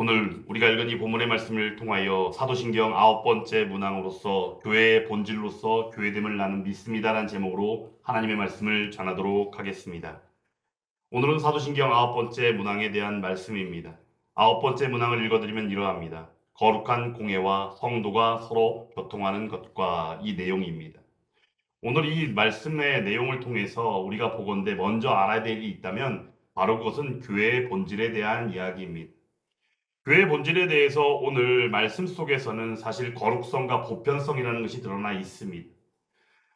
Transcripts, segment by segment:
오늘 우리가 읽은 이 본문의 말씀을 통하여 사도신경 아홉 번째 문항으로서 교회의 본질로서 교회됨을 나는 믿습니다라는 제목으로 하나님의 말씀을 전하도록 하겠습니다. 오늘은 사도신경 아홉 번째 문항에 대한 말씀입니다. 아홉 번째 문항을 읽어드리면 이러합니다. 거룩한 공예와 성도가 서로 교통하는 것과 이 내용입니다. 오늘 이 말씀의 내용을 통해서 우리가 보건대 먼저 알아야 될 일이 있다면 바로 그것은 교회의 본질에 대한 이야기입니다. 교회의 본질에 대해서 오늘 말씀 속에서는 사실 거룩성과 보편성이라는 것이 드러나 있습니다.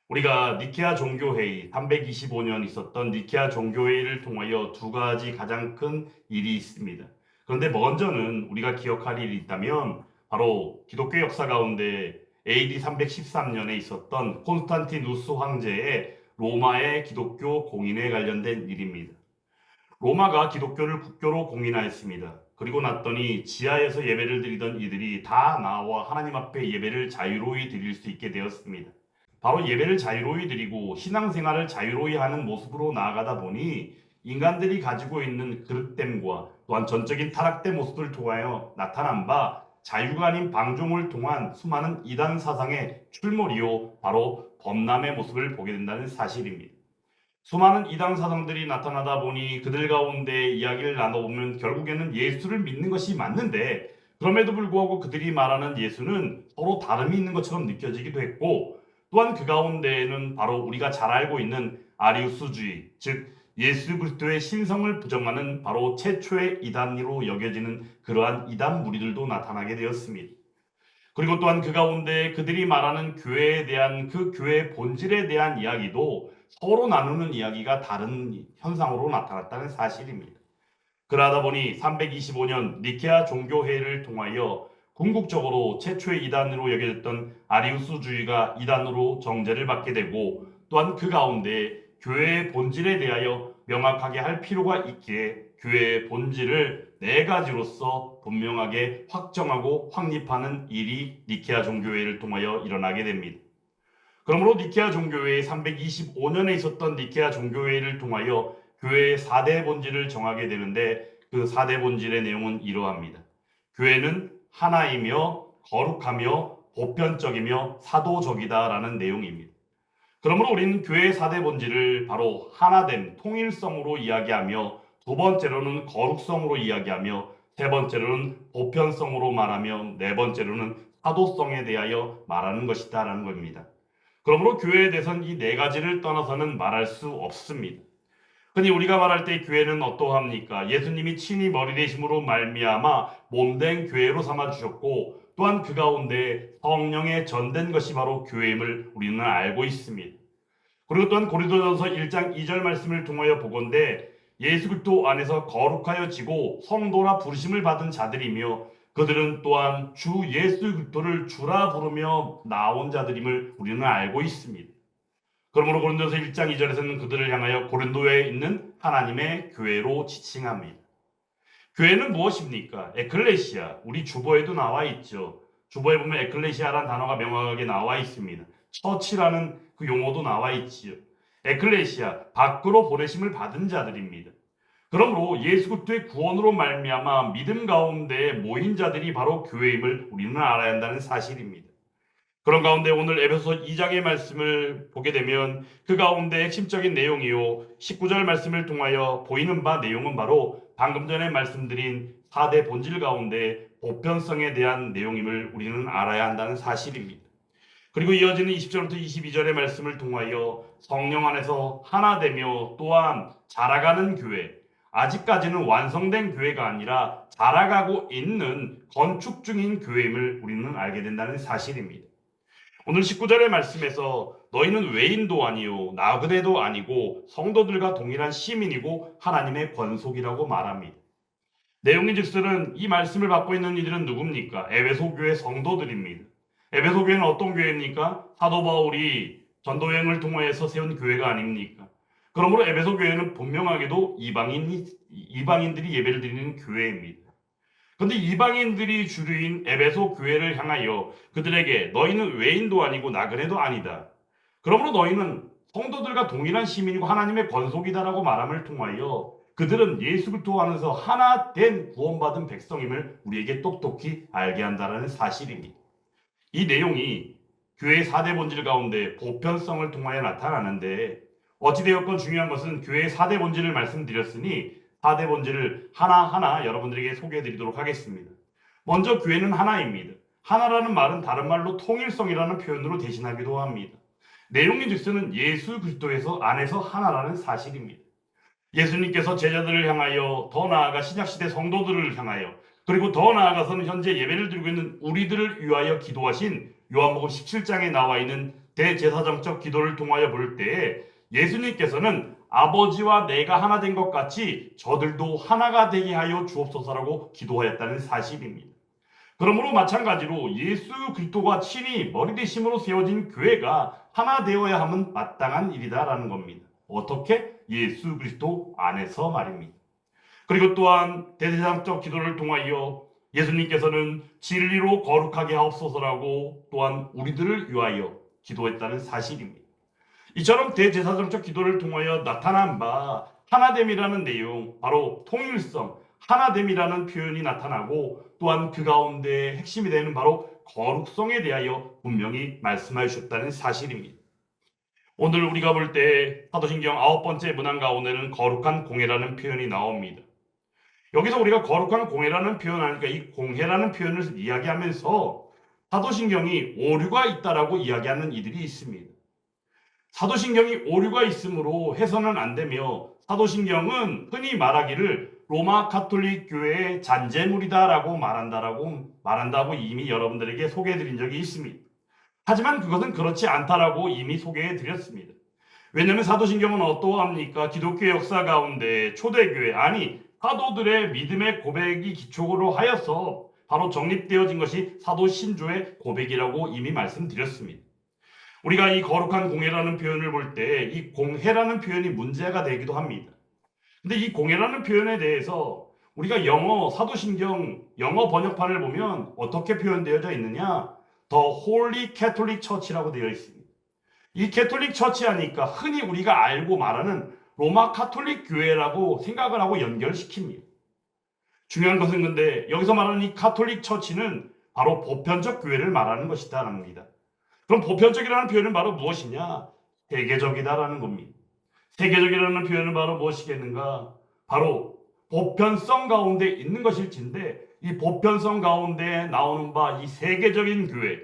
우리가 니케아 종교회의 325년 있었던 니케아 종교회의를 통하여 두 가지 가장 큰 일이 있습니다. 그런데 먼저는 우리가 기억할 일이 있다면 바로 기독교 역사 가운데 AD 313년에 있었던 콘스탄티누스 황제의 로마의 기독교 공인에 관련된 일입니다. 로마가 기독교를 국교로 공인하였습니다. 그리고 났더니 지하에서 예배를 드리던 이들이 다 나와 하나님 앞에 예배를 자유로이 드릴 수 있게 되었습니다. 바로 예배를 자유로이 드리고 신앙생활을 자유로이 하는 모습으로 나아가다 보니 인간들이 가지고 있는 그릇됨과 또한 전적인 타락된 모습을 통하여 나타난 바 자유가 아닌 방종을 통한 수많은 이단 사상의 출몰이요 바로 범람의 모습을 보게 된다는 사실입니다. 수많은 이단 사상들이 나타나다 보니 그들 가운데 이야기를 나눠보면 결국에는 예수를 믿는 것이 맞는데 그럼에도 불구하고 그들이 말하는 예수는 서로 다름이 있는 것처럼 느껴지기도 했고 또한 그 가운데에는 바로 우리가 잘 알고 있는 아리우스주의 즉 예수 그리스도의 신성을 부정하는 바로 최초의 이단으로 여겨지는 그러한 이단 무리들도 나타나게 되었습니다. 그리고 또한 그 가운데 그들이 말하는 교회에 대한 그 교회의 본질에 대한 이야기도 서로 나누는 이야기가 다른 현상으로 나타났다는 사실입니다. 그러다 보니 325년 니케아 종교회의를 통하여 궁극적으로 최초의 이단으로 여겨졌던 아리우스주의가 이단으로 정죄를 받게 되고 또한 그 가운데 교회의 본질에 대하여 명확하게 할 필요가 있기에 교회의 본질을 네 가지로서 분명하게 확정하고 확립하는 일이 니케아 종교회의를 통하여 일어나게 됩니다. 그러므로 니케아 종교회의 325년에 있었던 니케아 종교회의를 통하여 교회의 4대 본질을 정하게 되는데 그 4대 본질의 내용은 이러합니다. 교회는 하나이며 거룩하며 보편적이며 사도적이다라는 내용입니다. 그러므로 우리는 교회의 4대 본질을 바로 하나됨, 통일성으로 이야기하며 두 번째로는 거룩성으로 이야기하며 세 번째로는 보편성으로 말하며 네 번째로는 사도성에 대하여 말하는 것이다라는 겁니다. 그러므로 교회에 대해서는 이 네 가지를 떠나서는 말할 수 없습니다. 흔히 우리가 말할 때 교회는 어떠합니까? 예수님이 친히 머리 되심으로 말미암아 몸된 교회로 삼아 주셨고 또한 그 가운데 성령에 전된 것이 바로 교회임을 우리는 알고 있습니다. 그리고 또한 고린도전서 1장 2절 말씀을 통하여 보건대 예수 그리스도 안에서 거룩하여지고 성도라 부르심을 받은 자들이며 그들은 또한 주 예수 그리스도를 주라 부르며 나온 자들임을 우리는 알고 있습니다. 그러므로 고린도서 1장 2절에서는 그들을 향하여 고린도에 있는 하나님의 교회로 지칭합니다. 교회는 무엇입니까? 에클레시아. 우리 주보에도 나와 있죠. 주보에 보면 에클레시아라는 단어가 명확하게 나와 있습니다. 처치라는 그 용어도 나와 있지요. 에클레시아, 밖으로 보내심을 받은 자들입니다. 그러므로 예수 그리스도의 구원으로 말미암아 믿음 가운데 모인 자들이 바로 교회임을 우리는 알아야 한다는 사실입니다. 그런 가운데 오늘 에베소 2장의 말씀을 보게 되면 그 가운데 핵심적인 내용이요 19절 말씀을 통하여 보이는 바 내용은 바로 방금 전에 말씀드린 4대 본질 가운데 보편성에 대한 내용임을 우리는 알아야 한다는 사실입니다. 그리고 이어지는 20절부터 22절의 말씀을 통하여 성령 안에서 하나 되며 또한 자라가는 교회, 아직까지는 완성된 교회가 아니라 자라가고 있는 건축 중인 교회임을 우리는 알게 된다는 사실입니다. 오늘 19절의 말씀에서 너희는 외인도 아니요 나그네도 아니고 성도들과 동일한 시민이고 하나님의 권속이라고 말합니다. 내용인 즉슨 이 말씀을 받고 있는 이들은 누굽니까? 에베소 교회 성도들입니다. 에베소 교회는 어떤 교회입니까? 사도 바울이 전도 여행을 통해서 세운 교회가 아닙니까? 그러므로 에베소 교회는 분명하게도 이방인 이방인들이 예배를 드리는 교회입니다. 그런데 이방인들이 주류인 에베소 교회를 향하여 그들에게 너희는 외인도 아니고 나그네도 아니다. 그러므로 너희는 성도들과 동일한 시민이고 하나님의 권속이다라고 말함을 통하여 그들은 예수 그리스도 안에서 하나 된 구원받은 백성임을 우리에게 똑똑히 알게 한다는 사실입니다. 이 내용이 교회의 4대 본질 가운데 보편성을 통하여 나타나는데 어찌되었건 중요한 것은 교회의 4대 본질을 말씀드렸으니 4대 본질을 하나하나 여러분들에게 소개해 드리도록 하겠습니다. 먼저 교회는 하나입니다. 하나라는 말은 다른 말로 통일성이라는 표현으로 대신하기도 합니다. 내용인 즉슨은 예수 그리스도에서 안에서 하나라는 사실입니다. 예수님께서 제자들을 향하여 더 나아가 신약시대 성도들을 향하여 그리고 더 나아가서는 현재 예배를 드리고 있는 우리들을 위하여 기도하신 요한복음 17장에 나와 있는 대제사장적 기도를 통하여 볼 때에 예수님께서는 아버지와 내가 하나 된 것 같이 저들도 하나가 되게 하여 주옵소서라고 기도하였다는 사실입니다. 그러므로 마찬가지로 예수 그리스도가 친히 머리 대심으로 세워진 교회가 하나 되어야 함은 마땅한 일이다라는 겁니다. 어떻게? 예수 그리스도 안에서 말입니다. 그리고 또한 대대장적 기도를 통하여 예수님께서는 진리로 거룩하게 하옵소서라고 또한 우리들을 위하여 기도했다는 사실입니다. 이처럼 대제사장적 기도를 통하여 나타난 바 하나됨이라는 내용, 바로 통일성, 하나됨이라는 표현이 나타나고 또한 그 가운데 핵심이 되는 바로 거룩성에 대하여 분명히 말씀하여 주셨다는 사실입니다. 오늘 우리가 볼 때 사도신경 아홉 번째 문항 가운데는 거룩한 공예라는 표현이 나옵니다. 여기서 우리가 거룩한 공예라는 표현 하니까 이 공예라는 표현을 이야기하면서 사도신경이 오류가 있다라고 이야기하는 이들이 있습니다. 사도신경이 오류가 있으므로 해서는 안 되며 사도신경은 흔히 말하기를 로마 카톨릭 교회의 잔재물이다라고 말한다라고 말한다고 이미 여러분들에게 소개해 드린 적이 있습니다. 하지만 그것은 그렇지 않다라고 이미 소개해 드렸습니다. 왜냐하면 사도신경은 어떠합니까? 기독교 역사 가운데 초대교회 아니 사도들의 믿음의 고백이 기초로 하여서 바로 정립되어진 것이 사도신조의 고백이라고 이미 말씀드렸습니다. 우리가 이 거룩한 공예라는 표현을 볼 때 이 공회라는 표현이 문제가 되기도 합니다. 근데 이 공예라는 표현에 대해서 우리가 영어 사도신경 영어 번역판을 보면 어떻게 표현되어져 있느냐? 더 홀리 캐톨릭 처치라고 되어 있습니다. 이 캐톨릭 처치 하니까 흔히 우리가 알고 말하는 로마 카톨릭 교회라고 생각을 하고 연결시킵니다. 중요한 것은 근데 여기서 말하는 이 카톨릭 처치는 바로 보편적 교회를 말하는 것이다라는 겁니다. 그럼 보편적이라는 표현은 바로 무엇이냐? 세계적이다라는 겁니다. 세계적이라는 표현은 바로 무엇이겠는가? 바로 보편성 가운데 있는 것일진데 이 보편성 가운데 나오는 바 이 세계적인 교회.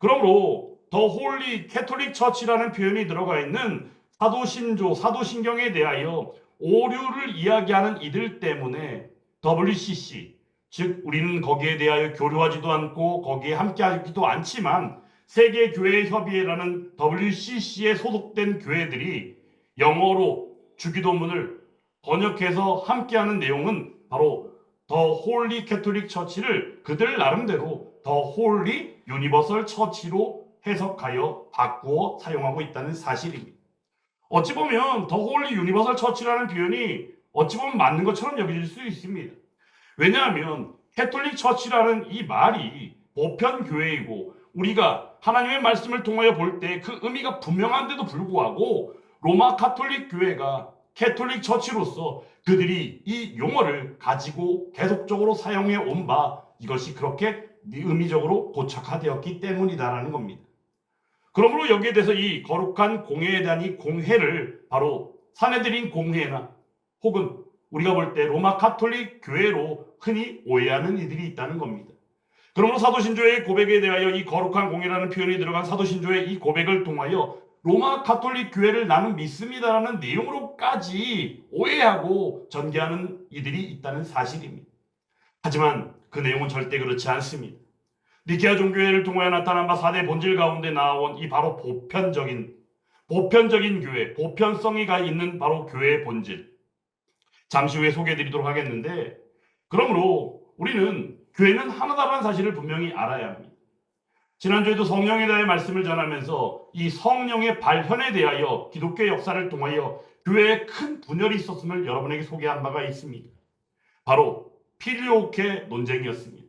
그러므로 더 홀리 캐톨릭 처치라는 표현이 들어가 있는 사도신조, 사도신경에 대하여 오류를 이야기하는 이들 때문에 WCC, 즉 우리는 거기에 대하여 교류하지도 않고 거기에 함께하지도 않지만 세계교회협의회라는 WCC에 소속된 교회들이 영어로 주기도문을 번역해서 함께하는 내용은 바로 더 홀리 캐톨릭 처치를 그들 나름대로 더 홀리 유니버설 처치로 해석하여 바꾸어 사용하고 있다는 사실입니다. 어찌 보면 더 홀리 유니버설 처치라는 표현이 어찌 보면 맞는 것처럼 여겨질 수 있습니다. 왜냐하면 캐톨릭 처치라는 이 말이 보편 교회이고 우리가 하나님의 말씀을 통하여 볼 때 그 의미가 분명한데도 불구하고 로마 카톨릭 교회가 캐톨릭 처치로서 그들이 이 용어를 가지고 계속적으로 사용해 온 바 이것이 그렇게 의미적으로 고착화되었기 때문이다라는 겁니다. 그러므로 여기에 대해서 이 거룩한 공회에 대한 이 공회를 바로 사내들인 공회나 혹은 우리가 볼 때 로마 카톨릭 교회로 흔히 오해하는 이들이 있다는 겁니다. 그러므로 사도신조의 고백에 대하여 이 거룩한 공회라는 표현이 들어간 사도신조의 이 고백을 통하여 로마 카톨릭 교회를 나는 믿습니다라는 내용으로까지 오해하고 전개하는 이들이 있다는 사실입니다. 하지만 그 내용은 절대 그렇지 않습니다. 니케아 종교회를 통하여 나타난 바 4대 본질 가운데 나온 이 바로 보편적인 보편적인 교회, 보편성이 가 있는 바로 교회의 본질. 잠시 후에 소개해 드리도록 하겠는데 그러므로 우리는 교회는 하나다라는 사실을 분명히 알아야 합니다. 지난주에도 성령에 대해 말씀을 전하면서 이 성령의 발현에 대하여 기독교 역사를 통하여 교회에 큰 분열이 있었음을 여러분에게 소개한 바가 있습니다. 바로 필리오케 논쟁이었습니다.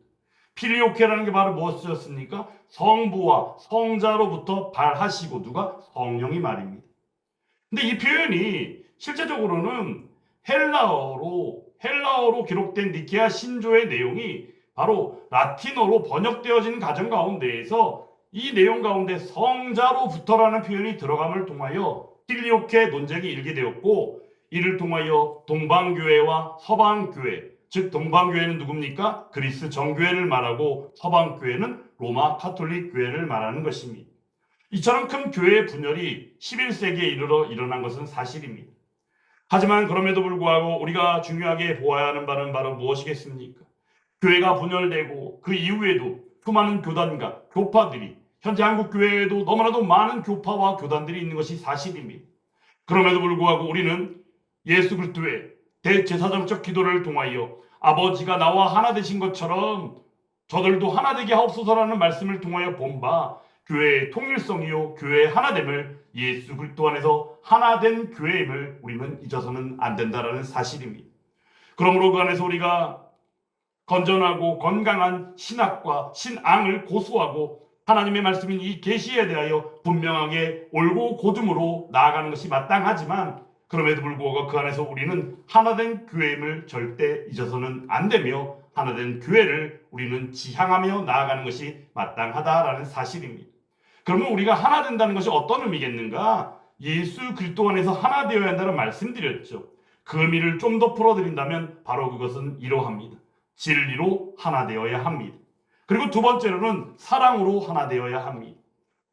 필리오케라는 게 바로 무엇이었습니까? 성부와 성자로부터 발하시고 누가 성령이 말입니다. 근데 이 표현이 실제적으로는 헬라어로 헬라어로 기록된 니케아 신조의 내용이 바로 라틴어로 번역되어진 가정 가운데에서 이 내용 가운데 성자로부터라는 표현이 들어감을 통하여 필리오케 논쟁이 일게 되었고 이를 통하여 동방교회와 서방교회 즉 동방교회는 누굽니까? 그리스 정교회를 말하고 서방교회는 로마 카톨릭 교회를 말하는 것입니다. 이처럼 큰 교회의 분열이 11세기에 이르러 일어난 것은 사실입니다. 하지만 그럼에도 불구하고 우리가 중요하게 보아야 하는 바는 바로 무엇이겠습니까? 교회가 분열되고 그 이후에도 수많은 교단과 교파들이 현재 한국 교회에도 너무나도 많은 교파와 교단들이 있는 것이 사실입니다. 그럼에도 불구하고 우리는 예수 그리스도의 대제사장적 기도를 통하여 아버지가 나와 하나 되신 것처럼 저들도 하나 되게 하옵소서라는 말씀을 통하여 본바 교회의 통일성이요 교회의 하나됨을 예수 그리스도 안에서 하나된 교회임을 우리는 잊어서는 안 된다라는 사실입니다. 그러므로 그 안에서 우리가 건전하고 건강한 신학과 신앙을 고수하고 하나님의 말씀인 이 계시에 대하여 분명하게 옳고 고듬으로 나아가는 것이 마땅하지만 그럼에도 불구하고 그 안에서 우리는 하나된 교회임을 절대 잊어서는 안 되며 하나된 교회를 우리는 지향하며 나아가는 것이 마땅하다라는 사실입니다. 그러면 우리가 하나 된다는 것이 어떤 의미겠는가? 예수 그리스도 안에서 하나 되어야 한다는 말씀드렸죠. 그 의미를 좀 더 풀어드린다면 바로 그것은 이러합니다. 진리로 하나 되어야 합니다. 그리고 두 번째로는 사랑으로 하나 되어야 합니다.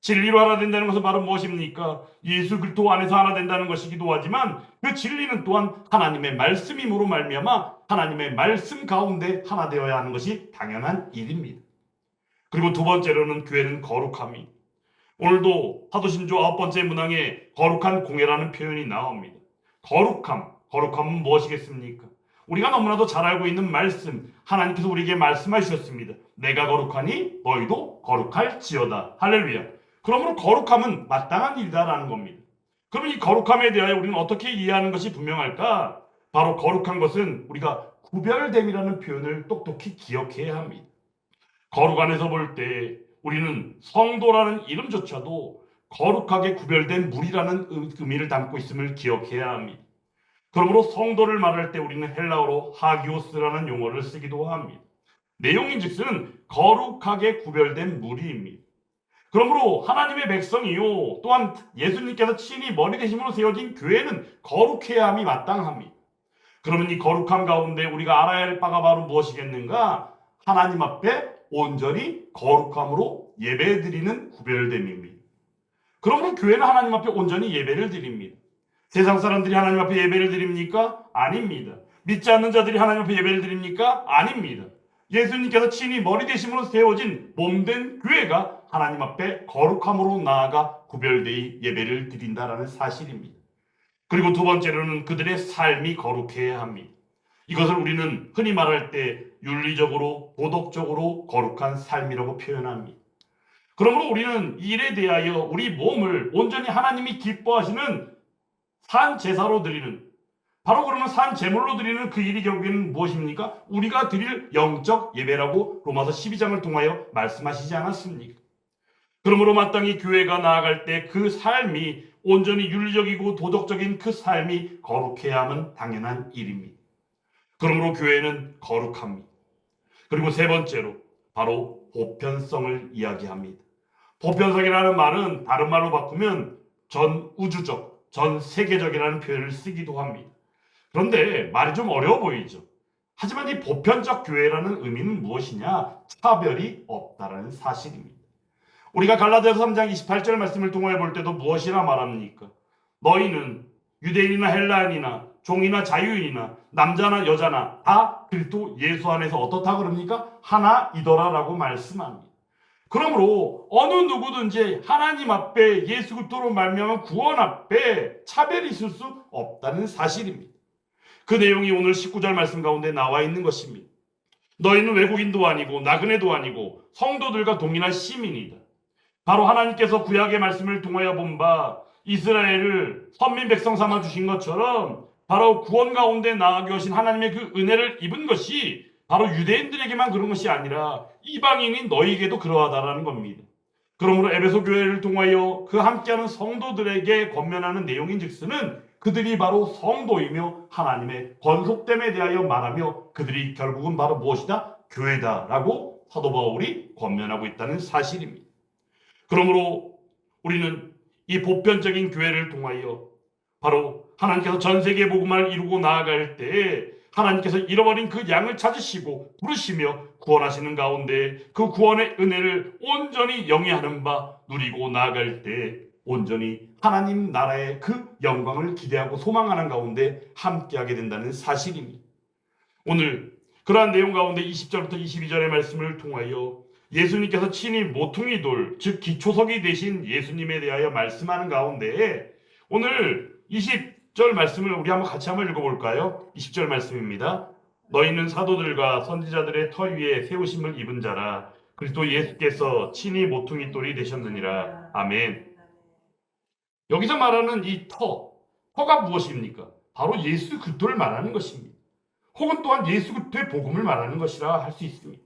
진리로 하나 된다는 것은 바로 무엇입니까? 예수 그리스도 안에서 하나 된다는 것이기도 하지만 그 진리는 또한 하나님의 말씀임으로 말미암아 하나님의 말씀 가운데 하나 되어야 하는 것이 당연한 일입니다. 그리고 두 번째로는 교회는 거룩함이 오늘도 사도신조 아홉 번째 문항에 거룩한 공예라는 표현이 나옵니다. 거룩함, 거룩함은 무엇이겠습니까? 우리가 너무나도 잘 알고 있는 말씀, 하나님께서 우리에게 말씀하셨습니다. 내가 거룩하니 너희도 거룩할지어다. 할렐루야. 그러므로 거룩함은 마땅한 일이다라는 겁니다. 그럼 이 거룩함에 대하여 우리는 어떻게 이해하는 것이 분명할까? 바로 거룩한 것은 우리가 구별됨이라는 표현을 똑똑히 기억해야 합니다. 거룩 안에서 볼 때 우리는 성도라는 이름조차도 거룩하게 구별된 물이라는 의미를 담고 있음을 기억해야 합니다. 그러므로 성도를 말할 때 우리는 헬라어로 하기오스라는 용어를 쓰기도 합니다. 내용인즉슨 거룩하게 구별된 무리입니다. 그러므로 하나님의 백성이요 또한 예수님께서 친히 머리 대심으로 세워진 교회는 거룩해야 함이 마땅합니다. 그러면 이 거룩함 가운데 우리가 알아야 할 바가 바로 무엇이겠는가? 하나님 앞에 온전히 거룩함으로 예배드리는 구별됨입니다. 그러므로 교회는 하나님 앞에 온전히 예배를 드립니다. 세상 사람들이 하나님 앞에 예배를 드립니까? 아닙니다. 믿지 않는 자들이 하나님 앞에 예배를 드립니까? 아닙니다. 예수님께서 친히 머리 대심으로 세워진 몸된 교회가 하나님 앞에 거룩함으로 나아가 구별되이 예배를 드린다라는 사실입니다. 그리고 두 번째로는 그들의 삶이 거룩해야 합니다. 이것을 우리는 흔히 말할 때 윤리적으로 도덕적으로 거룩한 삶이라고 표현합니다. 그러므로 우리는 이 일에 대하여 우리 몸을 온전히 하나님이 기뻐하시는 산 제사로 드리는 바로 그러면 산 제물로 드리는 그 일이 결국에는 무엇입니까? 우리가 드릴 영적 예배라고 로마서 12장을 통하여 말씀하시지 않았습니까? 그러므로 마땅히 교회가 나아갈 때 그 삶이 온전히 윤리적이고 도덕적인 그 삶이 거룩해야 함은 당연한 일입니다. 그러므로 교회는 거룩합니다. 그리고 세 번째로 바로 보편성을 이야기합니다. 보편성이라는 말은 다른 말로 바꾸면 전 우주적, 전 세계적이라는 표현을 쓰기도 합니다. 그런데 말이 좀 어려워 보이죠. 하지만 이 보편적 교회라는 의미는 무엇이냐? 차별이 없다라는 사실입니다. 우리가 갈라디아서 3장 28절 말씀을 통하여 볼 때도 무엇이라 말합니까? 너희는 유대인이나 헬라인이나 종이나 자유인이나 남자나 여자나 다 그리스도 예수 안에서 어떻다 그럽니까? 하나이더라라고 말씀합니다. 그러므로 어느 누구든지 하나님 앞에 예수 그리스도로 말미암은 구원 앞에 차별이 있을 수 없다는 사실입니다. 그 내용이 오늘 19절 말씀 가운데 나와 있는 것입니다. 너희는 외국인도 아니고 나그네도 아니고 성도들과 동일한 시민이다. 바로 하나님께서 구약의 말씀을 통하여 본 바 이스라엘을 선민 백성 삼아 주신 것처럼 바로 구원 가운데 나아가 오신 하나님의 그 은혜를 입은 것이 바로 유대인들에게만 그런 것이 아니라 이방인인 너희에게도 그러하다라는 겁니다. 그러므로 에베소 교회를 통하여 그 함께하는 성도들에게 권면하는 내용인즉슨은 그들이 바로 성도이며 하나님의 권속됨에 대하여 말하며 그들이 결국은 바로 무엇이다? 교회다라고 사도 바울이 권면하고 있다는 사실입니다. 그러므로 우리는 이 보편적인 교회를 통하여 바로 하나님께서 전 세계 복음을 이루고 나아갈 때에 하나님께서 잃어버린 그 양을 찾으시고 부르시며 구원하시는 가운데 그 구원의 은혜를 온전히 영위하는 바 누리고 나아갈 때 온전히 하나님 나라의 그 영광을 기대하고 소망하는 가운데 함께하게 된다는 사실입니다. 오늘 그러한 내용 가운데 20절부터 22절의 말씀을 통하여 예수님께서 친히 모퉁이 돌, 즉 기초석이 되신 예수님에 대하여 말씀하는 가운데 오늘 20 절 말씀을 우리 한번 같이 한번 읽어볼까요? 20절 말씀입니다. 너희는 사도들과 선지자들의 터 위에 세우심을 입은 자라. 그리스도 예수께서 친히 모퉁이 돌이 되셨느니라. 아멘. 여기서 말하는 이 터, 터가 무엇입니까? 바로 예수 그리스도를 말하는 것입니다. 혹은 또한 예수 그리스도의 복음을 말하는 것이라 할 수 있습니다.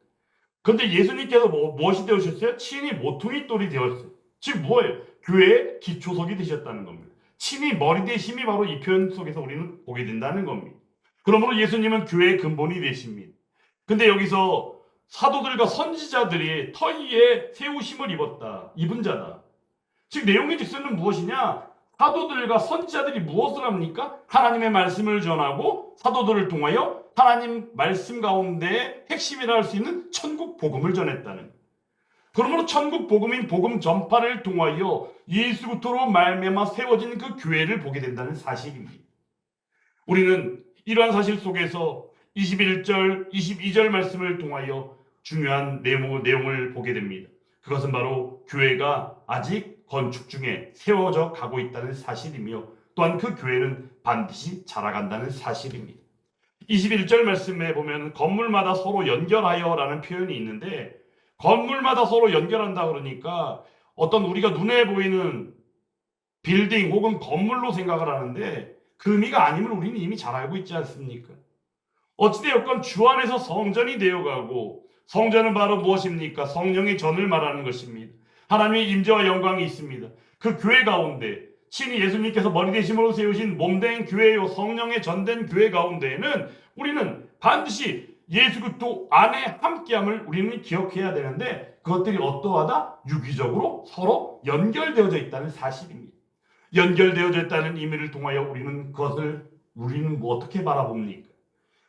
그런데 예수님께서 뭐, 무엇이 되셨어요? 친히 모퉁이 돌이 되었어요. 즉 뭐예요? 교회의 기초석이 되셨다는 겁니다. 친히 머리 대심이 바로 이 표현 속에서 우리는 보게 된다는 겁니다. 그러므로 예수님은 교회의 근본이 되십니다. 근데 여기서 사도들과 선지자들이 터 위에 세우심을 입었다. 입은 자다. 즉 내용의 직선은 무엇이냐? 사도들과 선지자들이 무엇을 합니까? 하나님의 말씀을 전하고 사도들을 통하여 하나님 말씀 가운데 핵심이라 할 수 있는 천국 복음을 전했다는. 그러므로 천국 복음인 복음 전파를 통하여 예수부터로 말미암아 세워진 그 교회를 보게 된다는 사실입니다. 우리는 이러한 사실 속에서 21절, 22절 말씀을 통하여 중요한 내용, 내용을 보게 됩니다. 그것은 바로 교회가 아직 건축 중에 세워져 가고 있다는 사실이며 또한 그 교회는 반드시 자라간다는 사실입니다. 21절 말씀에 보면 건물마다 서로 연결하여 라는 표현이 있는데 건물마다 서로 연결한다 그러니까 어떤 우리가 눈에 보이는 빌딩 혹은 건물로 생각을 하는데 그 의미가 아님을 우리는 이미 잘 알고 있지 않습니까? 어찌되었건 주 안에서 성전이 되어가고 성전은 바로 무엇입니까? 성령의 전을 말하는 것입니다. 하나님의 임재와 영광이 있습니다. 그 교회 가운데 친히 예수님께서 머리 대심으로 세우신 몸된 교회요 성령의 전된 교회 가운데에는 우리는 반드시 예수 그리스도 안에 함께함을 우리는 기억해야 되는데 그것들이 어떠하다? 유기적으로 서로 연결되어져 있다는 사실입니다. 연결되어져 있다는 의미를 통하여 우리는 그것을 우리는 뭐 어떻게 바라봅니까?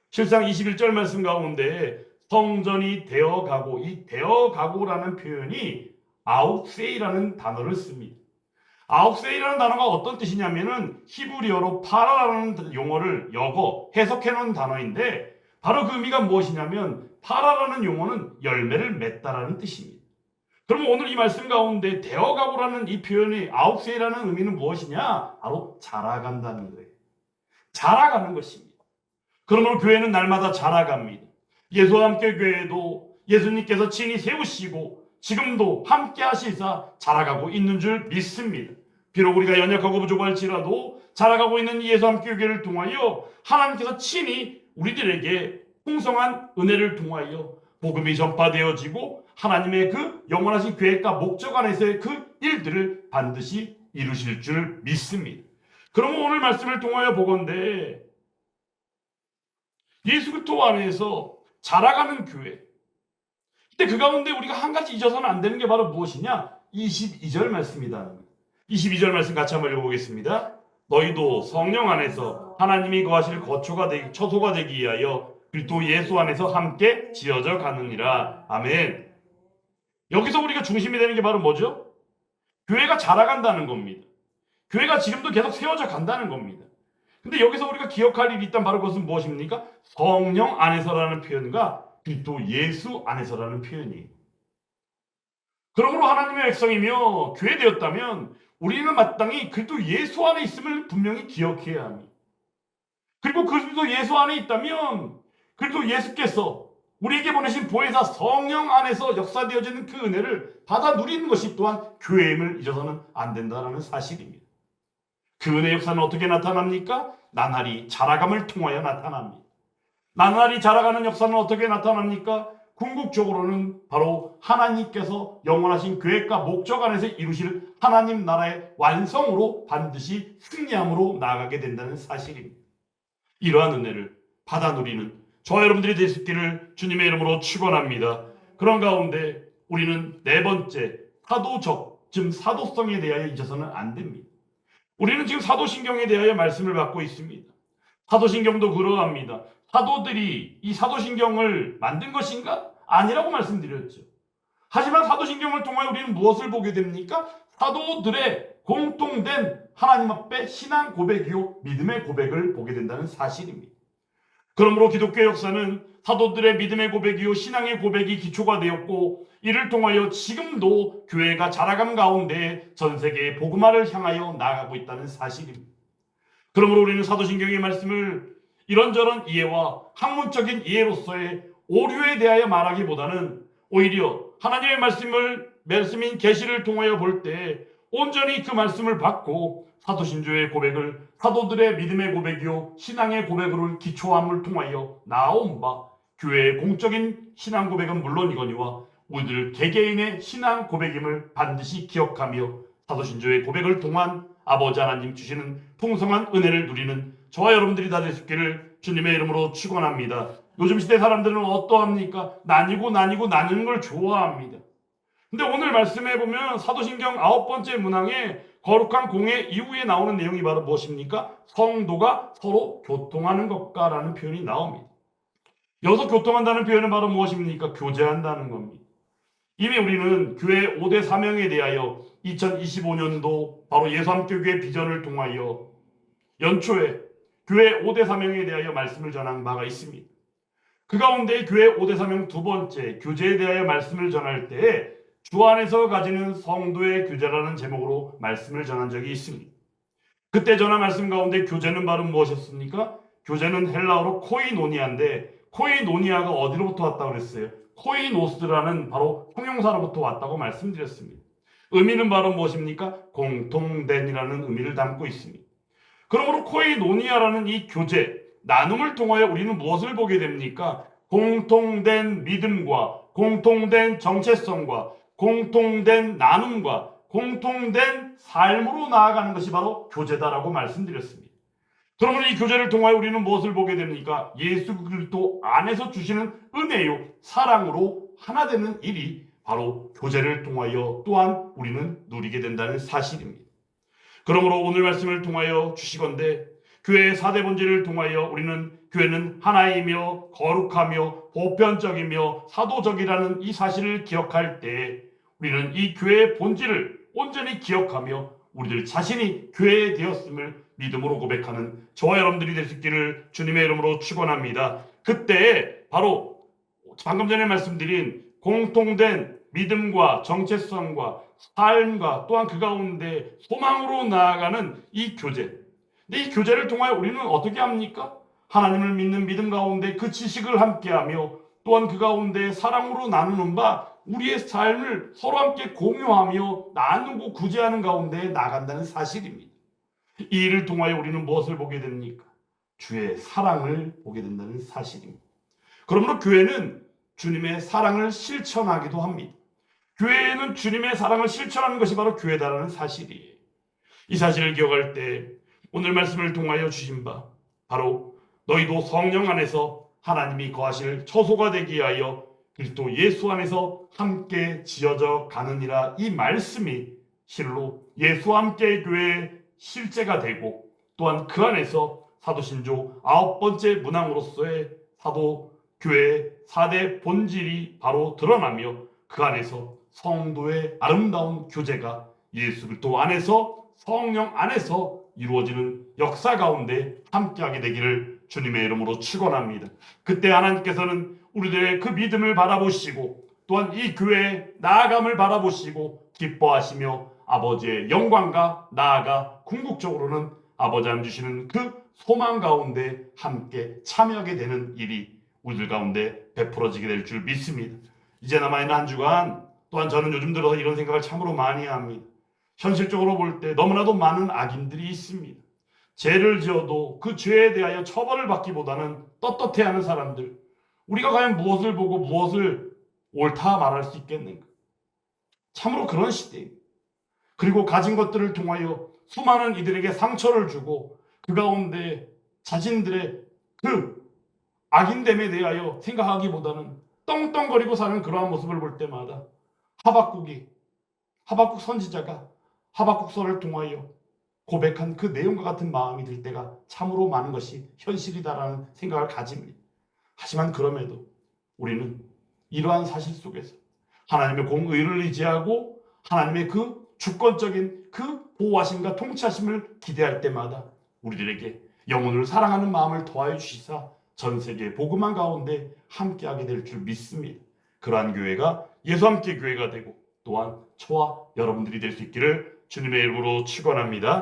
실상 21절 말씀 가운데 성전이 되어가고 이 되어가고라는 표현이 아웃세이라는 단어를 씁니다. 아웃세이라는 단어가 어떤 뜻이냐면은 히브리어로 파라라는 용어를 역어 해석해 놓은 단어인데 바로 그 의미가 무엇이냐면 파라라는 용어는 열매를 맺다라는 뜻입니다. 그러면 오늘 이 말씀 가운데 되어가고라는 이 표현이 아웃세이라는 의미는 무엇이냐? 바로 자라간다는 거예요. 자라가는 것입니다. 그러므로 교회는 날마다 자라갑니다. 예수와 함께 교회도 예수님께서 친히 세우시고 지금도 함께 하시사 자라가고 있는 줄 믿습니다. 비록 우리가 연약하고 부족할지라도 자라가고 있는 예수 함께 교회를 통하여 하나님께서 친히 우리들에게 풍성한 은혜를 통하여 복음이 전파되어지고 하나님의 그 영원하신 계획과 목적 안에서의 그 일들을 반드시 이루실 줄 믿습니다. 그러면 오늘 말씀을 통하여 보건대 예수 그리스도 안에서 자라가는 교회. 근데 그 가운데 우리가 한 가지 잊어서는 안 되는 게 바로 무엇이냐? 22절 말씀이다. 22절 말씀 같이 한번 읽어보겠습니다. 너희도 성령 안에서 하나님이 거하실 거초가 되기, 처소가 되기 위하여 그리스도 예수 안에서 함께 지어져 가느니라. 아멘. 여기서 우리가 중심이 되는 게 바로 뭐죠? 교회가 자라간다는 겁니다. 교회가 지금도 계속 세워져 간다는 겁니다. 근데 여기서 우리가 기억할 일이 있단 바로 그것은 무엇입니까? 성령 안에서라는 표현과 그리스도 예수 안에서라는 표현이에요. 그러므로 하나님의 백성이며 교회 되었다면 우리는 마땅히 그리스도 예수 안에 있음을 분명히 기억해야 합니다. 그리고 그리스도 예수 안에 있다면 그리스도 예수께서 우리에게 보내신 보혜사 성령 안에서 역사되어지는 그 은혜를 받아 누리는 것이 또한 교회임을 잊어서는 안 된다는 사실입니다. 그 은혜 역사는 어떻게 나타납니까? 나날이 자라감을 통하여 나타납니다. 나날이 자라가는 역사는 어떻게 나타납니까? 궁극적으로는 바로 하나님께서 영원하신 계획과 목적 안에서 이루실 하나님 나라의 완성으로 반드시 승리함으로 나아가게 된다는 사실입니다. 이러한 은혜를 받아 누리는 저와 여러분들이 될수 있기를 주님의 이름으로 축원합니다. 그런 가운데 우리는 네 번째 사도적, 즉 사도성에 대하여 잊어서는 안 됩니다. 우리는 지금 사도신경에 대하여 말씀을 받고 있습니다. 사도신경도 그러합니다. 사도들이 이 사도신경을 만든 것인가? 아니라고 말씀드렸죠. 하지만 사도신경을 통하여 우리는 무엇을 보게 됩니까? 사도들의 공통된 하나님 앞에 신앙 고백이요 믿음의 고백을 보게 된다는 사실입니다. 그러므로 기독교 역사는 사도들의 믿음의 고백이요 신앙의 고백이 기초가 되었고 이를 통하여 지금도 교회가 자라감 가운데 전 세계의 복음화를 향하여 나아가고 있다는 사실입니다. 그러므로 우리는 사도신경의 말씀을 이런저런 이해와 학문적인 이해로서의 오류에 대하여 말하기보다는 오히려 하나님의 말씀을 말씀인 계시를 통하여 볼 때 온전히 그 말씀을 받고 사도신조의 고백을 사도들의 믿음의 고백이요 신앙의 고백으로 기초함을 통하여 나온 바 교회의 공적인 신앙 고백은 물론이거니와 우리들 개개인의 신앙 고백임을 반드시 기억하며 사도신조의 고백을 통한 아버지 하나님 주시는 풍성한 은혜를 누리는 저와 여러분들이 다 있기를 주님의 이름으로 축원합니다. 요즘 시대 사람들은 어떠합니까? 나뉘고 나뉘고 나누는 걸 좋아합니다. 근데 오늘 말씀해 보면 사도신경 아홉 번째 문항에 거룩한 공회 이후에 나오는 내용이 바로 무엇입니까? 성도가 서로 교통하는 것과라는 표현이 나옵니다. 여기서 교통한다는 표현은 바로 무엇입니까? 교제한다는 겁니다. 이미 우리는 교회 5대 사명에 대하여 2025년도 바로 예수함교회 비전을 통하여 연초에 교회 5대 사명에 대하여 말씀을 전한 바가 있습니다. 그 가운데 교회 5대 사명 두 번째 교제에 대하여 말씀을 전할 때에 주 안에서 가지는 성도의 교제라는 제목으로 말씀을 전한 적이 있습니다. 그때 전한 말씀 가운데 교제는 바로 무엇이었습니까? 교제는 헬라어로 코이노니아인데 코이노니아가 어디로부터 왔다고 그랬어요? 코이노스라는 바로 형용사로부터 왔다고 말씀드렸습니다. 의미는 바로 무엇입니까? 공통된이라는 의미를 담고 있습니다. 그러므로 코이노니아라는 이 교제, 나눔을 통하여 우리는 무엇을 보게 됩니까? 공통된 믿음과 공통된 정체성과 공통된 나눔과 공통된 삶으로 나아가는 것이 바로 교제다라고 말씀드렸습니다. 그러면 이 교제를 통하여 우리는 무엇을 보게 됩니까? 예수 그리스도 안에서 주시는 은혜요 사랑으로 하나 되는 일이 바로 교제를 통하여 또한 우리는 누리게 된다는 사실입니다. 그러므로 오늘 말씀을 통하여 주시건대 교회의 사대 본질을 통하여 우리는 교회는 하나이며 거룩하며 보편적이며 사도적이라는 이 사실을 기억할 때 우리는 이 교회의 본질을 온전히 기억하며 우리들 자신이 교회에 되었음을 믿음으로 고백하는 저와 여러분들이 있기를 주님의 이름으로 축원합니다. 그때 바로 방금 전에 말씀드린 공통된 믿음과 정체성과 삶과 또한 그 가운데 소망으로 나아가는 이 교제. 이 교제를 통하여 우리는 어떻게 합니까? 하나님을 믿는 믿음 가운데 그 지식을 함께하며 또한 그 가운데 사랑으로 나누는 바 우리의 삶을 서로 함께 공유하며 나누고 구제하는 가운데 나간다는 사실입니다. 이 일을 통하여 우리는 무엇을 보게 됩니까? 주의 사랑을 보게 된다는 사실입니다. 그러므로 교회는 주님의 사랑을 실천하기도 합니다. 교회는 주님의 사랑을 실천하는 것이 바로 교회다라는 사실이에요. 이 사실을 기억할 때 오늘 말씀을 통하여 주신 바 바로 너희도 성령 안에서 하나님이 거하실 처소가 되기 위하여 그리스도 예수 안에서 함께 지어져 가느니라 이 말씀이 실로 예수와 함께 교회의 실제가 되고 또한 그 안에서 사도신조 아홉 번째 문항으로서의 사도 교회의 사대 본질이 바로 드러나며 그 안에서 성도의 아름다운 교제가 예수 그리스도 안에서 성령 안에서 이루어지는 역사 가운데 함께하게 되기를 주님의 이름으로 축원합니다. 그때 하나님께서는 우리들의 그 믿음을 바라보시고 또한 이 교회의 나아감을 바라보시고 기뻐하시며 아버지의 영광과 나아가 궁극적으로는 아버지 안 주시는 그 소망 가운데 함께 참여하게 되는 일이 우리들 가운데 베풀어지게 될 줄 믿습니다. 이제 남아있는 한 주간 또한 저는 요즘 들어서 이런 생각을 참으로 많이 합니다. 현실적으로 볼 때 너무나도 많은 악인들이 있습니다. 죄를 지어도 그 죄에 대하여 처벌을 받기보다는 떳떳해하는 사람들. 우리가 과연 무엇을 보고 무엇을 옳다 말할 수 있겠는가? 참으로 그런 시대. 그리고 가진 것들을 통하여 수많은 이들에게 상처를 주고 그 가운데 자신들의 그 악인됨에 대하여 생각하기보다는 떵떵거리고 사는 그러한 모습을 볼 때마다 하박국이 하박국 선지자가 하박국서를 통하여 고백한 그 내용과 같은 마음이 들 때가 참으로 많은 것이 현실이다라는 생각을 가집니다. 하지만 그럼에도 우리는 이러한 사실 속에서 하나님의 공의를 의지하고 하나님의 그 주권적인 그 보호하심과 통치하심을 기대할 때마다 우리들에게 영혼을 사랑하는 마음을 더하여 주시사 전 세계 복음한 가운데 함께하게 될 줄 믿습니다. 그러한 교회가 예수 함께 교회가 되고 또한 저와 여러분들이 될 수 있기를 주님의 이름으로 축원합니다.